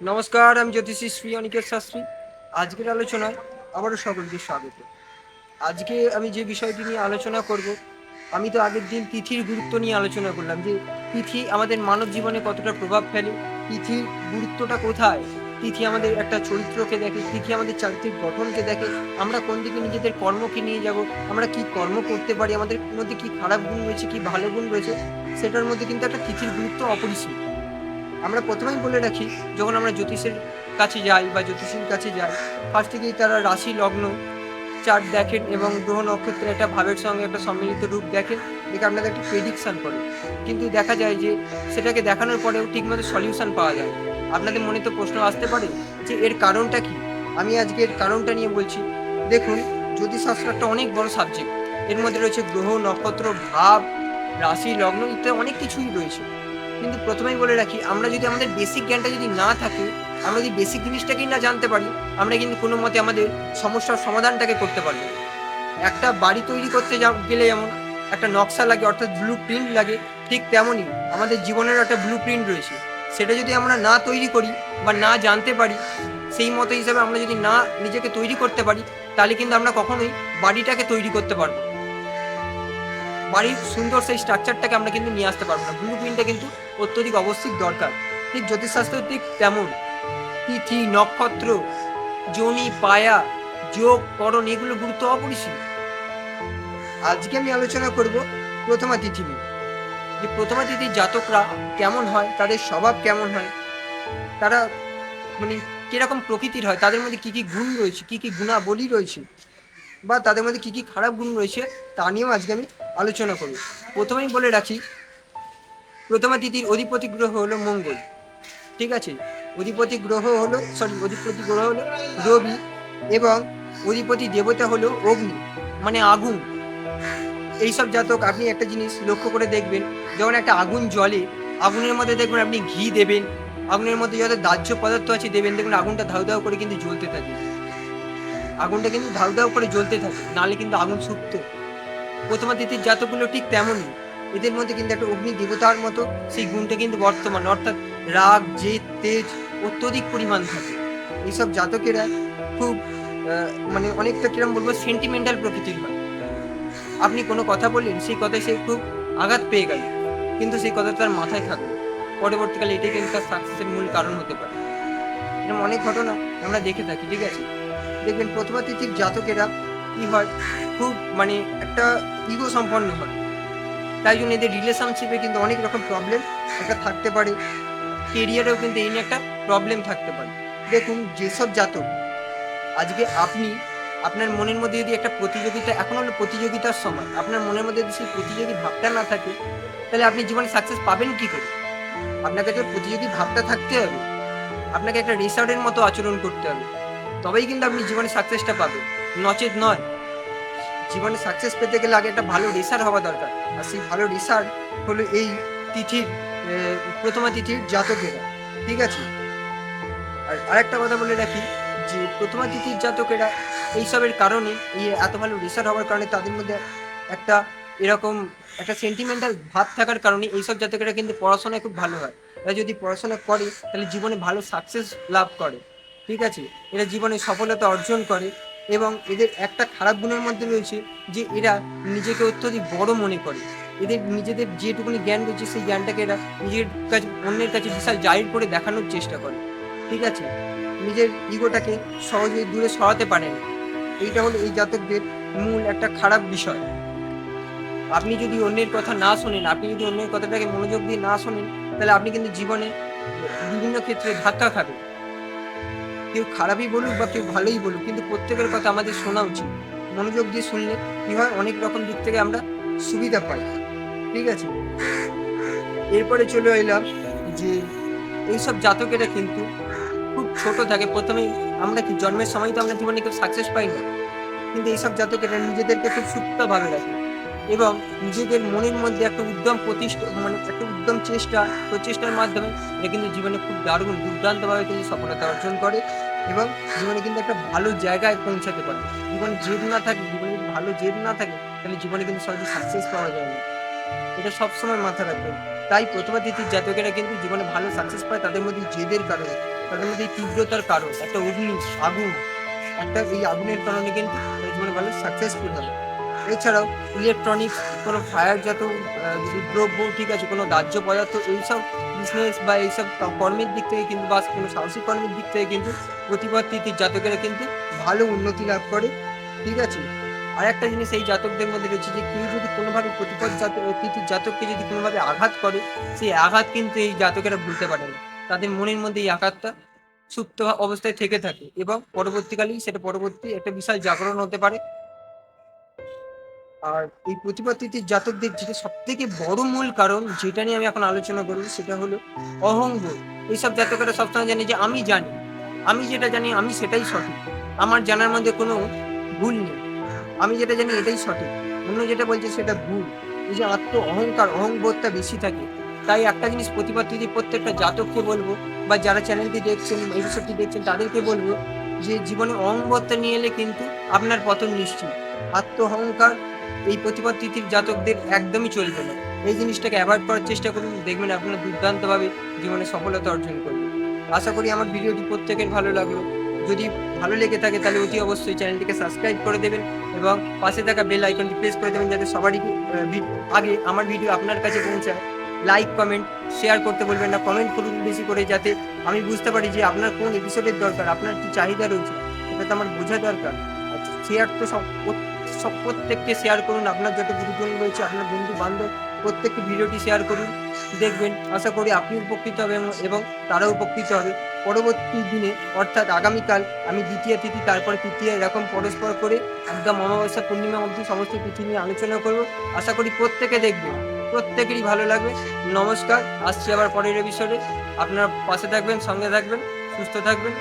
নমস্কার, আমি জ্যোতিষী শ্রী অনিকেত শাস্ত্রী। আজকের আলোচনায় আবারও সকলকে স্বাগত। আজকে আমি যে বিষয়টি নিয়ে আলোচনা করব, আমি তো আগের দিন তিথির গুরুত্ব নিয়ে আলোচনা করলাম যে তিথি আমাদের মানব জীবনে কতটা প্রভাব ফেলে, তিথির গুরুত্বটা কোথায়, তিথি আমাদের একটা চরিত্রকে দেখে, তিথি আমাদের চারিত্রিক গঠনকে দেখে, আমরা কোন দিকে নিজেদের কর্মকে নিয়ে যাব, আমরা কি কর্ম করতে পারি, আমাদের মধ্যে কি খারাপ গুণ রয়েছে, কি ভালো গুণ রয়েছে, সেটার মধ্যে কিন্তু একটা তিথির গুরুত্ব অপরিসীম। আমরা প্রথমেই বলে রাখি, যখন আমরা জ্যোতিষের কাছে যাই বা জ্যোতিষীর কাছে যাই ফার্স্ট থেকেই তারা রাশি, লগ্ন চার্ট দেখেন এবং গ্রহ নক্ষত্রের একটা ভাবের সঙ্গে একটা সম্মিলিত রূপ দেখেন দেখে আপনাদের একটা প্রেডিকশন করে। কিন্তু দেখা যায় যে, সেটাকে দেখানোর পরেও ঠিকমতো সলিউশন পাওয়া যায় আপনাদের মনে তো প্রশ্ন আসতে পারে যে, এর কারণটা কি? আমি আজকে এর কারণটা নিয়ে বলছি, দেখুন জ্যোতিষশাস্ত্র একটা অনেক বড় সাবজেক্ট এর মধ্যে রয়েছে গ্রহ, নক্ষত্র, ভাব, রাশি, লগ্ন, ইত্যাদি অনেক কিছুই রয়েছে। কিন্তু প্রথমেই বলে রাখি, আমরা যদি আমাদের বেসিক জ্ঞানটা যদি না থাকে, আমরা যদি বেসিক জিনিসটাকেই না জানতে পারি, আমরা কিন্তু কোনো মতে আমাদের সমস্যার সমাধানটাকে করতে পারব একটা বাড়ি তৈরি করতে গেলে যেমন একটা নকশা লাগে, অর্থাৎ ব্লু প্রিন্ট লাগে, ঠিক তেমনই আমাদের জীবনের একটা ব্লু প্রিন্ট রয়েছে সেটা যদি আমরা না তৈরি করি বা না জানতে পারি, সেই মতো হিসাবে আমরা যদি না নিজেকে তৈরি করতে পারি, তাহলে কিন্তু আমরা কখনোই বাড়িটাকে তৈরি করতে পারব। বাড়ির সুন্দর সেই স্ট্রাকচারটাকে আমরা কিন্তু নিয়ে আসতে পারব না। ব্লু প্রিন্টটা কিন্তু অত্যধিক অবশ্যই দরকার। ঠিক জ্যোতিষশাস্ত্র ঠিক তেমন। তিথি, নক্ষত্র, জনি, পায়া, যোগ করণ এগুলো গুরুত্ব অপরিসীম। আজকে আমি আলোচনা করব প্রথমা তিথি নিয়ে। যে প্রথমা তিথির জাতকরা কেমন হয়, তাদের স্বভাব কেমন হয়, তারা মানে কীরকম প্রকৃতির হয়, তাদের মধ্যে কি কি গুণ রয়েছে, কি কি গুণাবলী রয়েছে, বা তাদের মধ্যে কি কি খারাপ গুণ রয়েছে, তা নিয়েও আজকে আমি আলোচনা করব প্রথমেই বলে রাখি, প্রথমা তিথির অধিপতি গ্রহ হলো মঙ্গল। ঠিক আছে? অধিপতি গ্রহ হলো সরি অধিপতি গ্রহ হলো রবি এবং অধিপতি দেবতা হলো অগ্নি মানে আগুন। এইসব জাতক, আপনি একটা জিনিস লক্ষ্য করে দেখবেন, যখন একটা আগুন জ্বলে, আগুনের মধ্যে দেখবেন আপনি ঘি দেবেন, আগুনের মধ্যে যত দাহ্য পদার্থ আছে দেবেন দেখবেন আগুনটা ধাউ ধাউ করে কিন্তু জ্বলতে থাকে। আগুনটা কিন্তু ধাউ ধাউ করে জ্বলতে থাকে, নাহলে কিন্তু আগুন শুক্ত। প্রথমা তিথির জাতকগুলো ঠিক তেমনই। এদের মধ্যে কিন্তু একটা অগ্নি দেবতার মতো, সেই গুণটা কিন্তু বর্তমান, অর্থাৎ রাগ, জেদ, তেজ অত্যধিক পরিমাণ থাকে। এইসব জাতকেরা খুব মানে অনেকটা কিরম বলব সেন্টিমেন্টাল প্রকৃতির হয়। আপনি কোনো কথা বললেন, সেই কথায় সে খুব আঘাত পেয়ে গেল। কিন্তু সেই কথা তার মাথায় থাকবে। পরবর্তীকালে এটাই কিন্তু তার সাকসেসের মূল কারণ হতে পারে। এরকম অনেক ঘটনা আমরা দেখে থাকি, ঠিক আছে? দেখবেন প্রথমা তিথির জাতকেরা কি হয়? খুব মানে একটা ইগো সম্পন্ন হয়। তাই জন্য এদের রিলেশনশিপে কিন্তু অনেক রকম প্রবলেম একটা থাকতে পারে। কেরিয়ারেও কিন্তু এই নিয়ে একটা প্রবলেম থাকতে পারে। দেখুন, যেসব জাতক, আজকে আপনি, আপনার মনের মধ্যে যদি একটা প্রতিযোগিতা, এখন হলো প্রতিযোগিতার সময়, আপনার মনের মধ্যে যদি সেই প্রতিযোগী ভাবটা না থাকে, তাহলে আপনি জীবনে সাকসেস পাবেন কি করে? আপনাকে তো প্রতিযোগী ভাবটা থাকতে হবে। আপনাকে একটা রেসার্টের মতো আচরণ করতে হবে। তবেই কিন্তু আপনি জীবনে সাকসেসটা পাবেন। নচেত নয়। জীবনে সাকসেস পেতে গেলে আগে একটা ভালো রেসার হওয়া দরকার। আর সেই ভালো রেসার হলো এই তিথির প্রথমা তিথির জাতকেরা ঠিক আছে? আর আরেকটা কথা বলে রাখি, যে প্রথমা তিথির জাতকেরা এইসবের কারণে, এই এত ভালো রিসার্চ হওয়ার কারণে তাদের মধ্যে একটা এরকম একটা সেন্টিমেন্টাল ভাব থাকার কারণে এইসব জাতকেরা কিন্তু পড়াশোনায় খুব ভালো হয়। এরা যদি পড়াশোনা করে, তাহলে জীবনে ভালো সাকসেস লাভ করে। ঠিক আছে? এরা জীবনে সফলতা অর্জন করে। এবং এদের একটা খারাপ গুণের মধ্যে রয়েছে যে এরা নিজেকে অত্যধিক বড় মনে করে। এদের নিজেদের যেটুকুনি জ্ঞান রয়েছে সেই জ্ঞানটাকে এরা নিজের কাছে, অন্যের কাছে বিশাল জাহির করে দেখানোর চেষ্টা করে। ঠিক আছে? নিজের ইগোটাকে সহজে দূরে সরাতে পারে না। এইটা হলো এই জাতকদের মূল একটা খারাপ বিষয়। আপনি যদি অন্যের কথা না শোনেন, আপনি যদি অন্যের কথাটাকে মনোযোগ দিয়ে না শোনেন, তাহলে আপনি কিন্তু জীবনে বিভিন্ন ক্ষেত্রে ধাক্কা খাবেন। কেউ খারাপই বলুক বা কেউ ভালোই বলুক, কিন্তু প্রত্যেকের কথা আমাদের শোনা উচিত। মনোযোগ দিয়ে শুনলে কি হয়? অনেক রকম দিক থেকে আমরা সুবিধা পাই। ঠিক আছে? এরপরে চলে এলাম যে এইসব জাতকেরা কিন্তু খুব ছোট থাকে। প্রথমেই আমরা কি জন্মের সময় তো আমরা জীবনে কেউ সাকসেস পাই না। কিন্তু এইসব জাতকেরা নিজেদেরকে খুব সুপ্তভাবে রাখে এবং নিজেদের মনের মধ্যে একটা উদ্যম প্রতিষ্ঠা মানে একটা উদ্যম চেষ্টা, প্রচেষ্টার মাধ্যমে এরা কিন্তু জীবনে খুব দারুণ, দুর্দান্তভাবে কিন্তু সফলতা অর্জন করে। এবং জীবনে কিন্তু একটা ভালো জায়গায় পৌঁছাতে পারে। জীবনে জেদ না থাকে জীবনে যদি ভালো জেদ না থাকে, তাহলে জীবনে কিন্তু সহজে সাকসেস পাওয়া যায় না। এটা সবসময় মাথা রাখবেন। তাই প্রথমা তিথির জাতকেরা কিন্তু জীবনে ভালো সাকসেস পায় তাদের মধ্যে জেদের কারণে। তাদের মধ্যে তীব্রতার কারণ। একটা অগ্নি, আগুন। একটা এই আগুনের কারণে কিন্তু জীবনে ভালো সাকসেসফুল হবে। এছাড়াও ইলেকট্রনিক্স কোনো ফায়ারজাত দ্রব্য ঠিক আছে, কোনো দাহ্য পদার্থ, এইসব বিজনেস বা এইসব কর্মের দিক থেকে কিন্তু বা কোনো সাহসিক কর্মের দিক থেকে কিন্তু প্রতিপদ তিথির জাতকেরা কিন্তু ভালো উন্নতি লাভ করে, ঠিক আছে? আর একটা জিনিস এই জাতকদের মধ্যে রয়েছে যে কেউ যদি কোনোভাবে প্রতিপদ জাতককে যদি কোনোভাবে আঘাত করে, সেই আঘাত কিন্তু এই জাতকেরা ভুলতে পারে না। তাদের মনের মধ্যে এই আঘাতটা সুপ্ত অবস্থায় থেকে থাকে এবং পরবর্তীকালেই সেটা পরবর্তী একটা বিশাল জাগরণ হতে পারে। আর এই প্রতিপদ জাতকদের যেটা সব থেকে বড় মূল কারণ যেটা নিয়ে আমি এখন আলোচনা করব সেটা হলো অহংবোধ। এইসব জাতকেরা সবসময় জানে যে আমি জানি। আমি যেটা জানি, আমি সেটাই সঠিক। আমার জানার মধ্যে কোনো ভুল নেই। আমি যেটা জানি, এটাই সঠিক। অন্য যেটা বলছে সেটা ভুল। এই যে আত্ম অহংকার, অহংবোধটা বেশি থাকে। তাই একটা জিনিস যদি প্রত্যেকটা জাতককে বলব বা যারা চ্যানেলটি দেখছেন বিষয়টি দেখছেন, তাদেরকে বলব যে জীবনে অহংবোধটা নিয়ে এলে কিন্তু আপনার পতন নিশ্চিত। আত্ম অহংকার এই প্রতিবাদ তিথির জাতকদের একদমই চলবে না। এই জিনিসটাকে অ্যাভয়েড করার চেষ্টা করুন, দেখবেন আপনারা দুর্দান্তভাবে জীবনে সফলতা অর্জন করবেন। আশা করি আমার ভিডিওটি প্রত্যেকের ভালো লাগল। যদি ভালো লেগে থাকে তাহলে অতি অবশ্যই চ্যানেলটিকে সাবস্ক্রাইব করে দেবেন এবং পাশে থাকা বেল আইকনটি প্রেস করে দেবেন যাতে সবারই আগে আমার ভিডিও আপনার কাছে পৌঁছায়। লাইক কমেন্ট শেয়ার করতে বলবেন না। কমেন্ট করুন বেশি করে যাতে আমি বুঝতে পারি যে আপনার কোন এপিসোডের দরকার, আপনার কি চাহিদা রয়েছে, সেটা তো আমার বোঝা দরকার। শেয়ার তো সব সব প্রত্যেককে শেয়ার করুন। আপনার যত গুরুজন রয়েছে, আপনার বন্ধু বান্ধব, প্রত্যেককে ভিডিওটি শেয়ার করুন। দেখবেন, আশা করি আপনি উপকৃত হবেন এবং তারাও উপকৃত হবে। পরবর্তী দিনে, অর্থাৎ আগামীকাল, আমি দ্বিতীয় তিথি, তারপরে তৃতীয়, এরকম পরস্পর করে একদম অমাবস্যা পূর্ণিমা অবধি সমস্ত তিথি নিয়ে আলোচনা করব। আশা করি প্রত্যেকে দেখবেন। প্রত্যেকেরই ভালো লাগবে। নমস্কার। আসছি আবার পরের এপিসোডে আপনারা পাশে থাকবেন, সঙ্গে থাকবেন, সুস্থ থাকবেন।